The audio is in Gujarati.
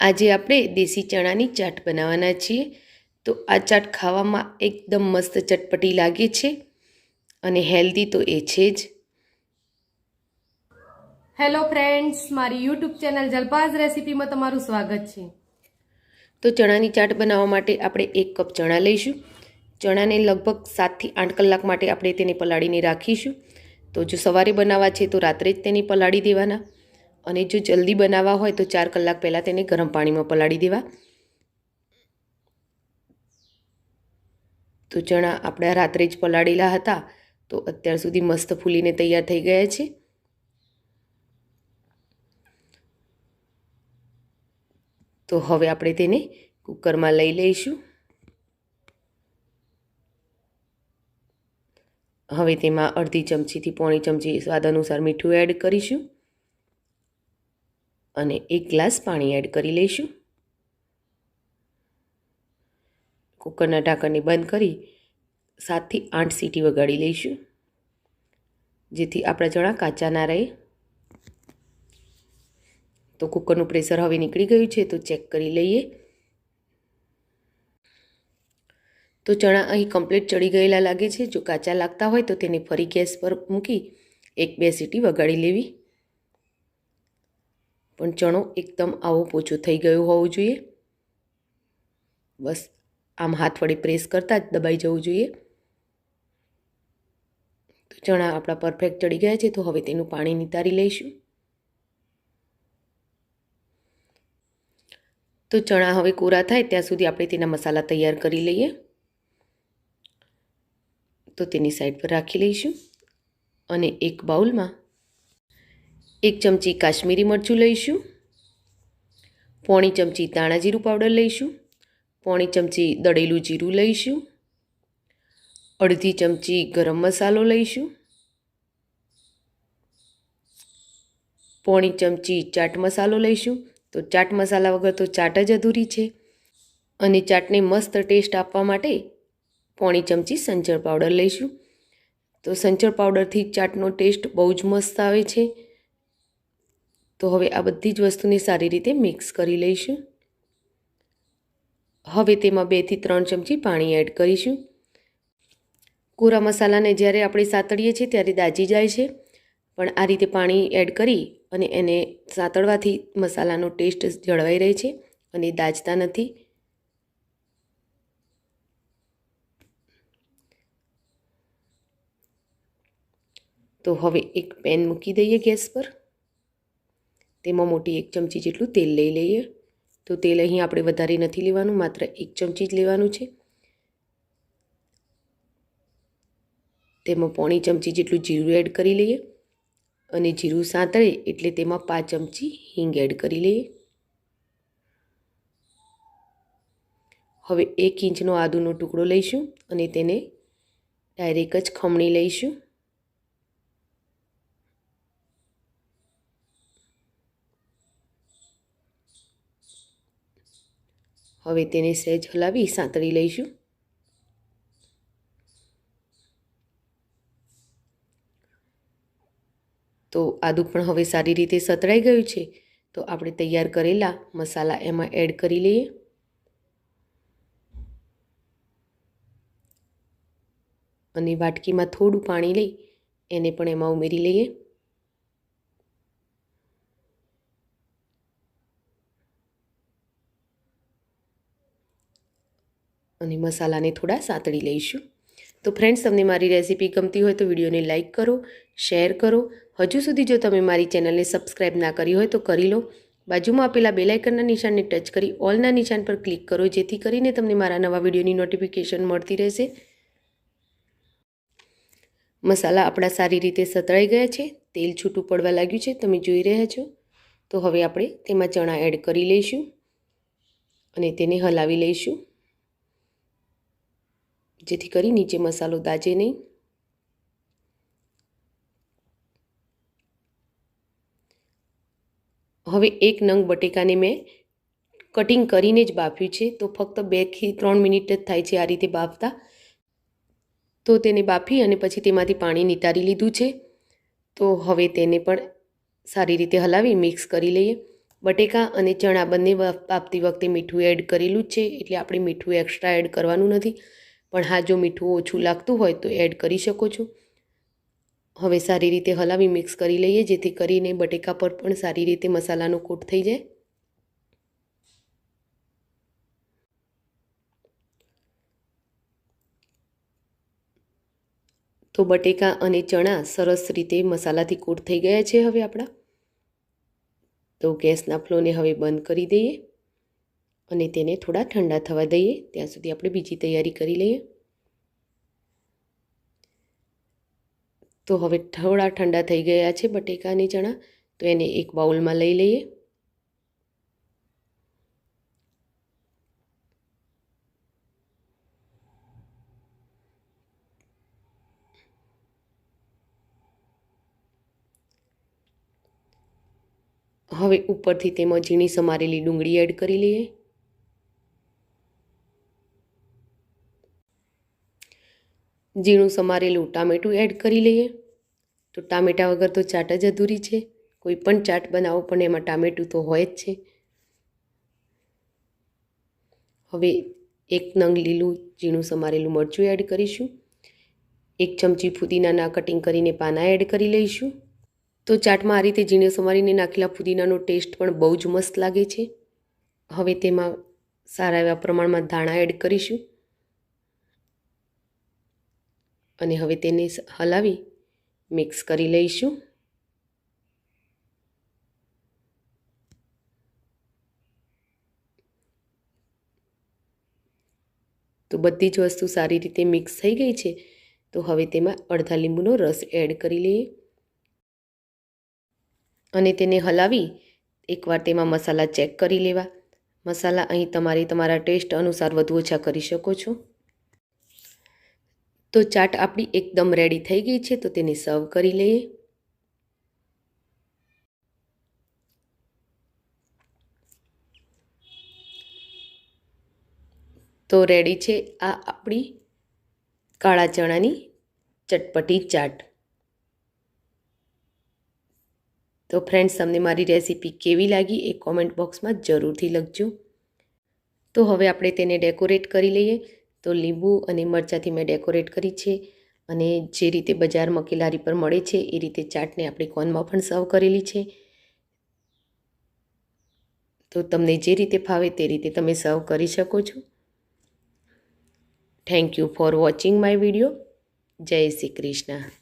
આજે આપણે દેશી ચણાની ચાટ બનાવવાના છીએ. તો આ ચાટ ખાવામાં એકદમ મસ્ત ચટપટી લાગે છે અને હેલ્ધી તો એ છે જ. હેલો ફ્રેન્ડ્સ મારી યુટ્યુબ ચેનલ જલપાઝ રેસીપીમાં તમારું સ્વાગત છે. તો ચણાની ચાટ બનાવવા માટે આપણે એક કપ ચણા લઈશું. ચણાને લગભગ સાતથી આઠ કલાક માટે આપણે તેને પલાળીને રાખીશું. તો જો સવારે બનાવવા છે તો રાત્રે જ તેને પલાળી દેવાના. અને જો જલ્દી બનાવવા હોય તો ચાર કલાક પહેલાં તેને ગરમ પાણીમાં પલાળી દેવા. તો ચણા આપણા રાત્રે જ પલાળેલા હતા, તો અત્યાર સુધી મસ્ત ફૂલીને તૈયાર થઈ ગયા છે. તો હવે આપણે તેને કુકરમાં લઈ લઈશું. હવે તેમાં અડધી ચમચીથી પોણી ચમચી સ્વાદ અનુસાર મીઠું એડ કરીશું. અને એક ગ્લાસ પાણી એડ કરી લઈશું. કુકરના ઢાંકણને બંધ કરી સાતથી આઠ સીટી વગાડી લઈશું, જેથી આપણા ચણા કાચા ના રહે. તો કુકરનું પ્રેશર હવે નીકળી ગયું છે, તો ચેક કરી લઈએ. તો ચણા અહીં કમ્પ્લીટ ચડી ગયેલા લાગે છે. જો કાચા લાગતા હોય તો તેને ફરી ગેસ પર મૂકી એક બે સીટી વગાડી લેવી. પણ ચણો એકદમ આવો પોચો થઈ ગયો હોવો જોઈએ. બસ, આમ હાથ વડે પ્રેસ કરતાં જ દબાઈ જવું જોઈએ. તો ચણા આપણા પરફેક્ટ ચડી ગયા છે, તો હવે તેનું પાણી નિતારી લઈશું. તો ચણા હવે કોરા થાય, ત્યાં સુધી આપણે તેના મસાલા તૈયાર કરી લઈએ. તો તેની સાઈડ પર રાખી લઈશું. અને એક બાઉલમાં એક ચમચી કાશ્મીરી મરચું લઈશું. પોણી ચમચી દાણા જીરું પાવડર લઈશું. પોણી ચમચી દળેલું જીરું લઈશું. અડધી ચમચી ગરમ મસાલો લઈશું. પોણી ચમચી ચાટ મસાલો લઈશું. તો ચાટ મસાલા વગર તો ચાટ જ અધૂરી છે. અને ચાટને મસ્ત ટેસ્ટ આપવા માટે પોણી ચમચી સંચર પાવડર લઈશું. તો સંચર પાવડરથી ચાટનો ટેસ્ટ બહુ જ મસ્ત આવે છે. તો હવે આ બધી જ વસ્તુને સારી રીતે મિક્સ કરી લઈશું. હવે તેમાં બેથી ત્રણ ચમચી પાણી એડ કરીશું. કોરા મસાલાને જ્યારે આપણે સાતળીએ છીએ ત્યારે દાજી જાય છે. પણ આ રીતે પાણી એડ કરી અને એને સાતળવાથી મસાલાનો ટેસ્ટ જળવાઈ રહે છે અને દાજતા નથી. તો હવે એક પેન મૂકી દઈએ ગેસ પર. તેમાં મોટી એક ચમચી જેટલું તેલ લઈ લઈએ. તો તેલ અહીં આપણે વધારે નથી લેવાનું, માત્ર એક ચમચી જ લેવાનું છે. તેમાં પોણી ચમચી જેટલું જીરું એડ કરી લઈએ અને જીરું સાંતળે એટલે તેમાં પાંચ ચમચી હિંગ એડ કરી લઈએ. હવે એક ઇંચનો આદુનો ટુકડો લઈશું અને તેને ડાયરેક્ટ જ ખમણી લઈશું. હવે તેને સહેજ હલાવી સાંતળી લઈશું. તો આદુ પણ હવે સારી રીતે સતળાઈ ગયું છે. તો આપણે તૈયાર કરેલા મસાલા એમાં એડ કરી લઈએ. અને વાટકીમાં થોડું પાણી લઈ એને પણ એમાં ઉમેરી લઈએ. અને મસાલાને થોડા સાતળી લઈશું. તો ફ્રેન્ડ્સ તમને મારી રેસીપી ગમતી હોય તો વિડીયોને લાઇક કરો શેર કરો. હજુ સુધી જો તમે મારી ચેનલને સબસ્ક્રાઈબ ના કરી હોય તો કરી લો. બાજુમાં આપેલા બેલાઇકનના નિશાનને ટચ કરી ઓલના નિશાન પર ક્લિક કરો, જેથી કરીને તમને મારા નવા વિડીયોની નોટિફિકેશન મળતી રહેશે. મસાલા આપણા સારી રીતે સતળાઈ ગયા છે. તેલ છૂટું પડવા લાગ્યું છે. તમે જોઈ રહ્યા છો. તો હવે આપણે તેમાં ચણા એડ કરી લઈશું અને તેને હલાવી લઈશું. જેથી કરી નીચે મસાલો દાજે નહીં. હવે એક નંગ બટેકાને મેં કટિંગ કરીને જ બાફ્યું છે. તો ફક્ત બેથી ત્રણ મિનિટ જ થાય છે આ રીતે બાફતા. તો તેને બાફી અને પછી તેમાંથી પાણી નિતારી લીધું છે. તો હવે તેને પણ સારી રીતે હલાવી મિક્સ કરી લઈએ. બટેકા અને ચણા બંને બાફતી વખતે મીઠું એડ કરેલું છે. એટલે આપણે મીઠું એક્સ્ટ્રા એડ કરવાનું નથી. પણ હા, જો મીઠું ઓછું લાગતું હોય તો એડ કરી શકો છો. હવે સારી રીતે હલાવી મિક્સ કરી લઈએ, જેથી કરીને બટેકા પર પણ સારી રીતે મસાલાનો કોટ થઈ જાય. તો બટેકા અને ચણા સરસ રીતે મસાલાથી કોટ થઈ ગયા છે હવે આપણા. તો ગેસના ફ્લોને હવે બંધ કરી દઈએ. અને તેને થોડા ઠંડા થવા દઈએ. ત્યાં સુધી આપણે બીજી તૈયારી કરી લઈએ. તો હવે થોડા ઠંડા થઈ ગયા છે બટેકા અને ચણા, તો એને એક બાઉલમાં લઈ લઈએ. હવે ઉપરથી તેમાં ઝીણી સમારેલી ડુંગળી એડ કરી લઈએ. ઝીણું સમારેલું ટામેટું એડ કરી લઈએ. તો ટામેટા વગર તો ચાટ જ અધૂરી છે. કોઈ પણ ચાટ બનાવો પણ એમાં ટામેટું તો હોય જ છે. હવે એક નંગ લીલું ઝીણું સમારેલું મરચું એડ કરીશું. એક ચમચી ફુદીનાના કટિંગ કરીને પાના એડ કરી લઈશું. તો ચાટમાં આ રીતે ઝીણે સમારીને નાખેલા ફુદીનાનો ટેસ્ટ પણ બહુ જ મસ્ત લાગે છે. હવે તેમાં સારા એવા પ્રમાણમાં ધાણા એડ કરીશું. અને હવે તેને હલાવી મિક્સ કરી લઈશું. તો બધી જ વસ્તુ સારી રીતે મિક્સ થઈ ગઈ છે. તો હવે તેમાં અડધા લીંબુનો રસ એડ કરી લઈએ. અને તેને હલાવી એકવાર તેમાં મસાલા ચેક કરી લેવા. મસાલા અહીં તમારે, તમારા ટેસ્ટ અનુસાર વધુ ઓછા કરી શકો છો. તો ચાટ આપણી એકદમ રેડી થઈ ગઈ છે, તો તેને સર્વ કરી લઈએ. તો રેડી છે આ આપણી કાળા ચણાની ચટપટી ચાટ. તો ફ્રેન્ડ્સ તમને મારી રેસીપી કેવી લાગી એ કોમેન્ટ બોક્સમાં જરૂરથી લખજો. તો હવે આપણે તેને ડેકોરેટ કરી લઈએ. તો લીંબુ અને મરચાંથી મેં ડેકોરેટ કરી છે અને જે રીતે બજારમાં કિલારી પર મળે છે એ રીતે ચાટને આપણે કોનમાં પણ સર્વ કરેલી છે. તો તમને જે રીતે ફાવે તે રીતે તમે સર્વ કરી શકો છો. Thank you for watching my video જય શ્રી કૃષ્ણ.